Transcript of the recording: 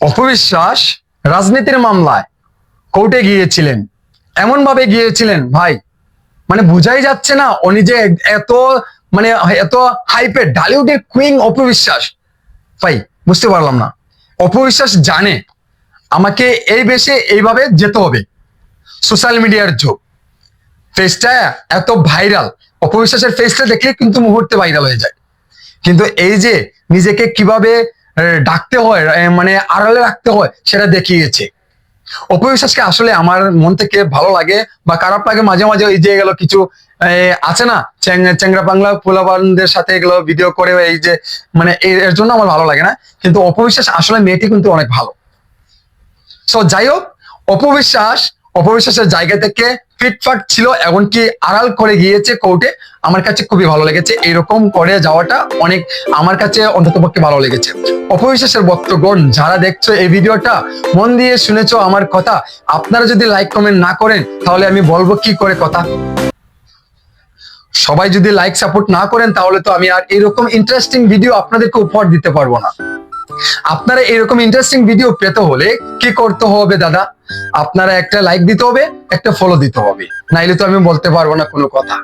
অপবিশ্বাস রাজনীতির মামলায় কোর্টে গিয়েছিলেন। এমন ভাবে গিয়েছিলেন, ভাই। মানে বোঝাই যাচ্ছে না, উনি যে এত মানে এত হাইপের ঢালিউডের কুইং অপবিশ্বাস। ভাই, বুঝতে পারলাম না। অপবিশ্বাস জানে, আমাকে এই বেশে এইভাবে যেতে হবে। সোশ্যাল মিডিয়ার যুগ। ফেসটা এত ভাইরাল অপবিশ্বাসের ফেসটা দেখলে কিন্তু মুহূর্তে ভাইরাল হয়ে যায়। কিন্তু এই যে নিজেকে কীভাবে ডাকতে হয় মানে আড়ালে রাখতে হয়, সেটা দেখিয়েছে। অপবিশ্বাসকে আসলে আমার মন থেকে ভালো লাগে বা খারাপ লাগে মাঝে মাঝে এই যে গেল কিছু আছে না? চ্যাং- চ্যাংরা বাংলা পোলাবানদের সাথে এগুলো ভিডিও করে এই যে মানে এর জন্য আমার ভালো লাগে না। কিন্তু অপবিশ্বাস আসলে মেয়েটি কিন্তু অনেক ভালো। সো যাই হোক, অপবিশ্বাস, অপবিশ্বাসের জায়গা থেকে ফিটফাট ছিল, এমনকি আড়াল করে গিয়েছে কোর্টে আমার কাছে খুবই ভালো লেগেছে। এরকম করে যাওয়াটা অনেক আমার কাছে অন্তত পক্ষে ভালো লেগেছে। অপবিশ্বাসের বক্তগণ যারা দেখছ এই ভিডিওটা, মন দিয়ে শুনেছ আমার কথা, আপনারা যদি লাইক কমেন্ট না করেন, তাহলে আমি বলব কি করে কথা? সবাই যদি লাইক সাপোর্ট না করেন, তাহলে তো আমি আর এরকম ইন্টারেস্টিং ভিডিও আপনাদেরকে উপহার দিতে পারব না। আপনারা এরকম ইন্টারেস্টিং ভিডিও পেতে হলে কি করতে হবে দাদা? আপনারা একটা লাইক দিতে হবে, একটা ফলো দিতে হবে। নাইলে তো আমি বলতে পারব না কোনো কথা।